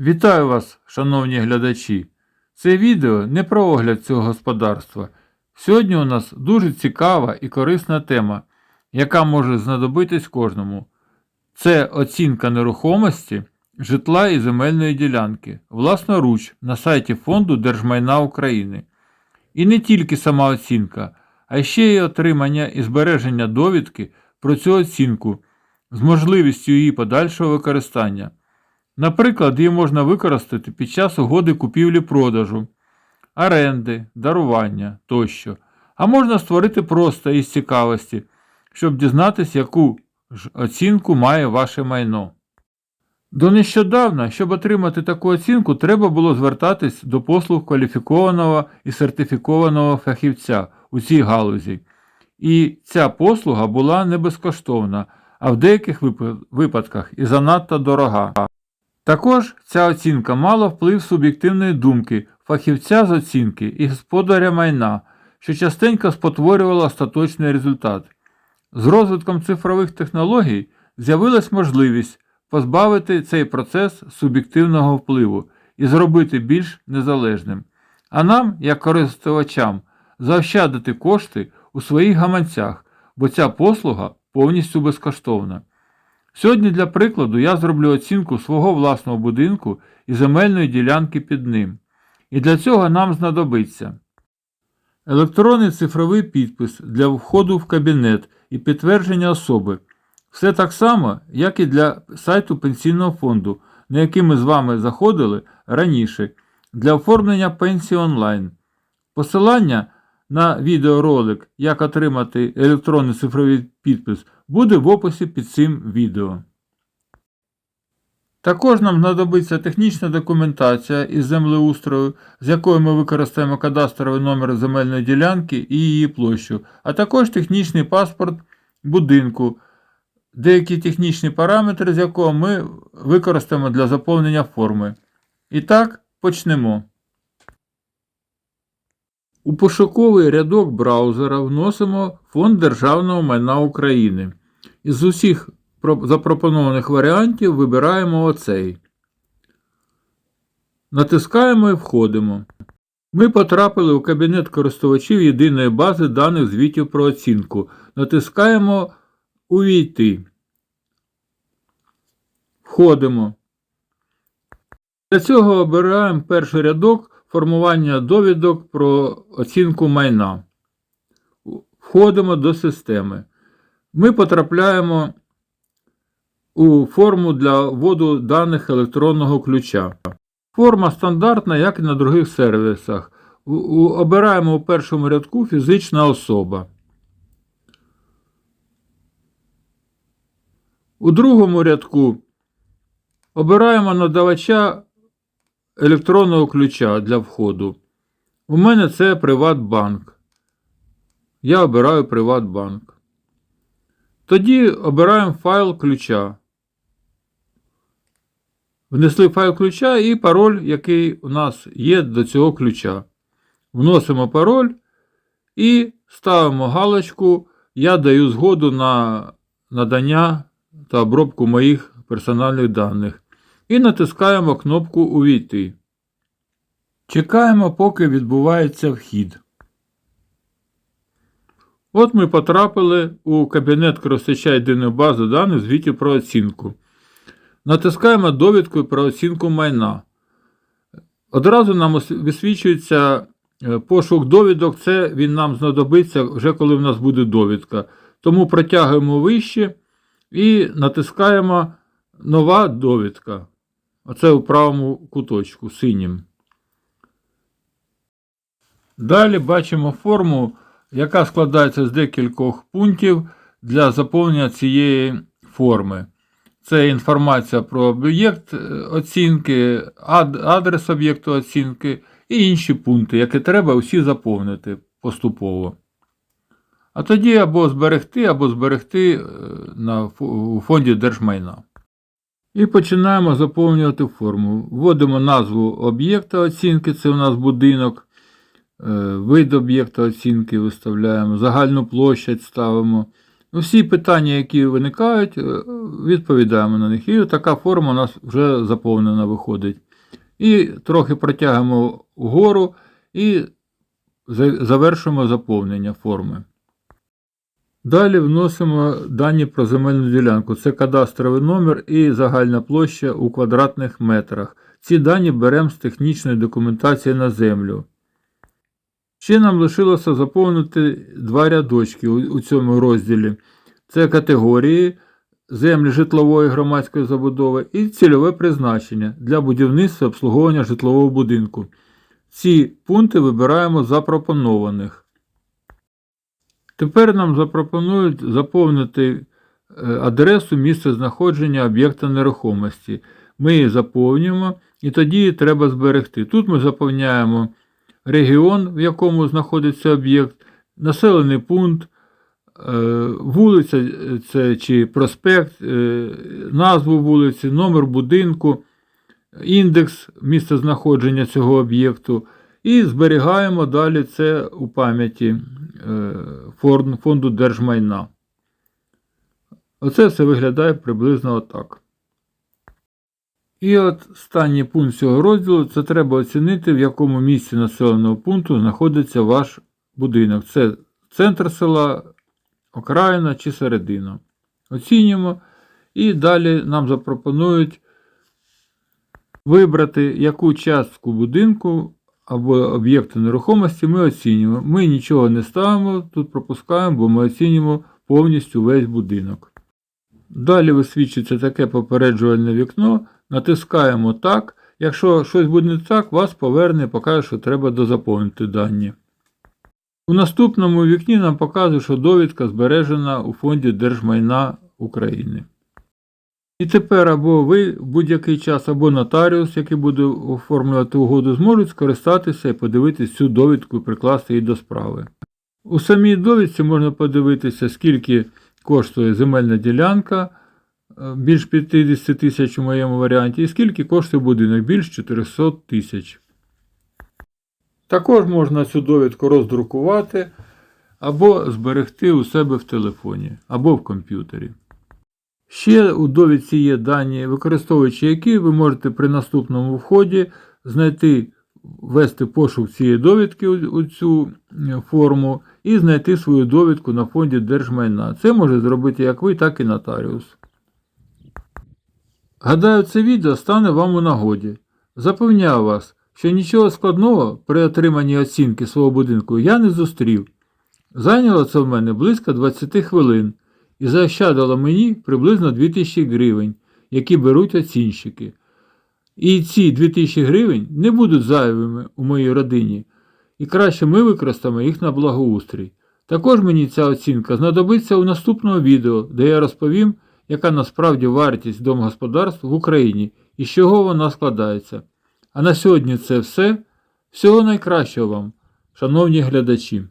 Вітаю вас, шановні глядачі! Це відео не про огляд цього господарства. Сьогодні у нас дуже цікава і корисна тема, яка може знадобитись кожному. Це оцінка нерухомості, житла і земельної ділянки, власноруч на сайті Фонду Держмайна України. І не тільки сама оцінка, а ще й отримання і збереження довідки про цю оцінку з можливістю її подальшого використання. Наприклад, її можна використати під час угоди купівлі-продажу, оренди, дарування тощо. А можна створити просто із цікавості, щоб дізнатися, яку ж оцінку має ваше майно. До нещодавна, щоб отримати таку оцінку, треба було звертатись до послуг кваліфікованого і сертифікованого фахівця у цій галузі. І ця послуга була не безкоштовна, а в деяких випадках і занадто дорога. Також ця оцінка мала вплив суб'єктивної думки фахівця з оцінки і господаря майна, що частенько спотворювало остаточний результат. З розвитком цифрових технологій з'явилась можливість позбавити цей процес суб'єктивного впливу і зробити більш незалежним, а нам, як користувачам, заощадити кошти у своїх гаманцях, бо ця послуга повністю безкоштовна. Сьогодні, для прикладу, я зроблю оцінку свого власного будинку і земельної ділянки під ним. І для цього нам знадобиться електронний цифровий підпис для входу в кабінет і підтвердження особи. Все так само, як і для сайту пенсійного фонду, на який ми з вами заходили раніше, для оформлення пенсії онлайн. Посилання на відеоролик, як отримати електронний цифровий підпис, буде в описі під цим відео. Також нам знадобиться технічна документація із землеустрою, з якою ми використаємо кадастровий номер земельної ділянки і її площу, а також технічний паспорт будинку, деякі технічні параметри, з якого ми використаємо для заповнення форми. І так, почнемо. У пошуковий рядок браузера вносимо Фонд державного майна України. Із усіх запропонованих варіантів вибираємо оцей. Натискаємо і входимо. Ми потрапили у кабінет користувачів єдиної бази даних звітів про оцінку. Натискаємо Увійти. Входимо. Для цього обираємо перший рядок формування довідок про оцінку майна. Входимо до системи. Ми потрапляємо у форму для вводу даних електронного ключа. Форма стандартна, як і на других сервісах. Обираємо у першому рядку фізична особа. У другому рядку обираємо надавача електронного ключа для входу. У мене це Приватбанк. Я обираю Приватбанк. Тоді обираємо файл ключа. Внесли файл ключа і пароль, який у нас є до цього ключа. Вносимо пароль і ставимо галочку Я даю згоду на надання та обробку моїх персональних даних. І натискаємо кнопку Увійти. Чекаємо, поки відбувається вхід. От ми потрапили у кабінет користувача єдиної бази даних звітів про оцінку. Натискаємо довідку про оцінку майна. Одразу нам висвічується е, пошук довідок, це він нам знадобиться вже коли в нас буде довідка. Тому протягуємо вище і натискаємо нова довідка. Оце у правому куточку синім. Далі бачимо форму, яка складається з декількох пунктів для заповнення цієї форми. Це інформація про об'єкт е, оцінки, адрес об'єкту оцінки і інші пункти, які треба усі заповнити поступово. А тоді або зберегти, або зберегти е, на, у фонді держмайна. І починаємо заповнювати форму. Вводимо назву об'єкта оцінки, це у нас будинок. Е, Вид об'єкта оцінки виставляємо, загальну площадь ставимо. Ну, Всі питання, які виникають, е, відповідаємо на них. І така форма у нас вже заповнена виходить. І трохи протягуємо вгору і за- завершуємо заповнення форми. Далі вносимо дані про земельну ділянку. Це кадастровий номер і загальна площа у квадратних метрах. Ці дані беремо з технічної документації на землю. Ще нам лишилося заповнити два рядочки у, цьому розділі. Це категорії землі житлової громадської забудови і цільове призначення для будівництва і обслуговування житлового будинку. Ці пункти вибираємо запропонованих. Тепер нам запропонують заповнити е, адресу місця знаходження об'єкта нерухомості. Ми її заповнюємо і тоді її треба зберегти. Тут ми заповняємо регіон, в якому знаходиться об'єкт, населений пункт, е, вулиця е, це чи проспект, е, назву вулиці, номер будинку, індекс місця знаходження цього об'єкту. І зберігаємо далі це у пам'яті фонду держмайна. Оце все виглядає приблизно отак. І от останній пункт цього розділу це треба оцінити, в якому місці населеного пункту знаходиться ваш будинок. Це центр села, окраїна чи середина. Оцінюємо. І далі нам запропонують вибрати, яку частку будинку або об'єкту нерухомості ми оцінюємо. Ми нічого не ставимо, тут пропускаємо, бо ми оцінюємо повністю весь будинок. Далі висвічується таке попереджувальне вікно. Натискаємо так. Якщо щось буде не так, вас поверне і покаже, що треба дозаповнити дані. У наступному вікні нам показує, що довідка збережена у фонді Держмайна України. І тепер або ви в будь-який час, або нотаріус, який буде оформлювати угоду, зможуть скористатися і подивитися цю довідку і прикласти її до справи. У самій довідці можна подивитися, скільки коштує земельна ділянка, більш 50 тисяч у моєму варіанті, і скільки коштує будинок, більш 400 тисяч. Також можна цю довідку роздрукувати або зберегти у себе в телефоні, або в комп'ютері. Ще у довідці є дані, використовуючи які ви можете при наступному вході знайти, ввести пошук цієї довідки у, у цю е, форму і знайти свою довідку на фонді держмайна. Це може зробити як ви, так і нотаріус. Гадаю, це відео стане вам у нагоді. Запевняю вас, що нічого складного при отриманні оцінки свого будинку я не зустрів. Зайняло це в мене близько 20 хвилин і заощадило мені приблизно 2000 гривень, які беруть оцінщики. І ці 2000 гривень не будуть зайвими у моїй родині, і краще ми використаємо їх на благоустрій. Також мені ця оцінка знадобиться у наступному відео, де я розповім, яка насправді вартість домогосподарств в Україні і з чого вона складається. А на сьогодні це все. Всього найкращого вам, шановні глядачі!